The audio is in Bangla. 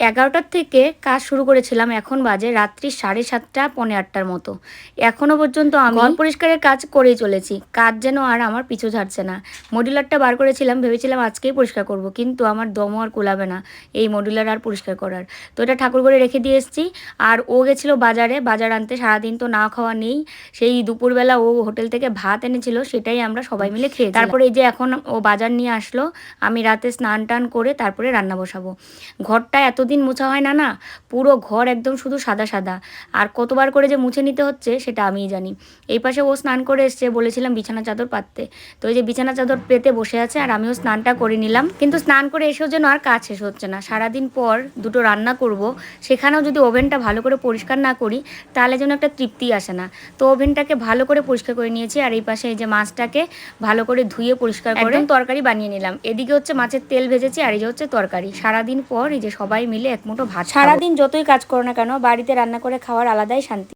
এগারোটার থেকে কাজ শুরু করেছিলাম এখন বাজে রাত্রি সাড়ে সাতটা পৌনে আটটার মতো। এখনও পর্যন্ত আমি ঘর পরিষ্কারের কাজ করেই চলেছি। কাজ যেন আর আমার পিছু ছাড়ছে না। মডিউলারটা বার করেছিলাম ভেবেছিলাম আজকেই পরিষ্কার করব কিন্তু আমার দমও আর কুলাবে না এই মডিউলার আর পরিষ্কার করার। তো এটা ঠাকুর করে রেখে দিয়ে এসেছি। আর ও গেছিল বাজারে বাজার আনতে সারাদিন তো না খাওয়া নেই। সেই দুপুরবেলা ও হোটেল থেকে ভাত এনেছিল সেটাই আমরা সবাই মিলে খেয়ে তারপরে এই যে এখন ও বাজার নিয়ে আসলো আমি রাতে স্নান টান করে তারপরে রান্না বসাবো। ঘরটা এতদিন মোছা হয় না না? পুরো ঘর একদম শুধু সাদা সাদা। আর কতবার করে যে মুছে নিতে হচ্ছে সেটা আমিই জানি। এই পাশে ও স্নান করে এসছে বলেছিলাম বিছানা চাদর পাততে। তো এই যে বিছানা চাদর পেতে বসে আছে আর আমিও স্নানটা করে নিলাম। কিন্তু স্নান করে এসেও যেন আর কাজ শেষ হচ্ছে না। সারাদিন পর দুটো রান্না করব। সেখানেও যদি ওভেনটা ভালো করে পরিষ্কার না করি তাহলে যেন একটা তৃপ্তি আসে না। তো ওভেনটাকে ভালো করে পরিষ্কার করে নিয়েছি আর এই পাশে এই যে মাছটাকে ভালো করে ধুয়ে পরিষ্কার করে তরকারি বানিয়ে নিলাম। এদিকে হচ্ছে মাছের তেল ভেজেছি আর এই যে হচ্ছে তরকারি। সারাদিন পর এই যে সবাই মিলে এক মুঠো ভাত সারাদিন যতই কাজ করো না কেন বাড়িতে রান্না করে খাওয়ার আলাদাই শান্তি।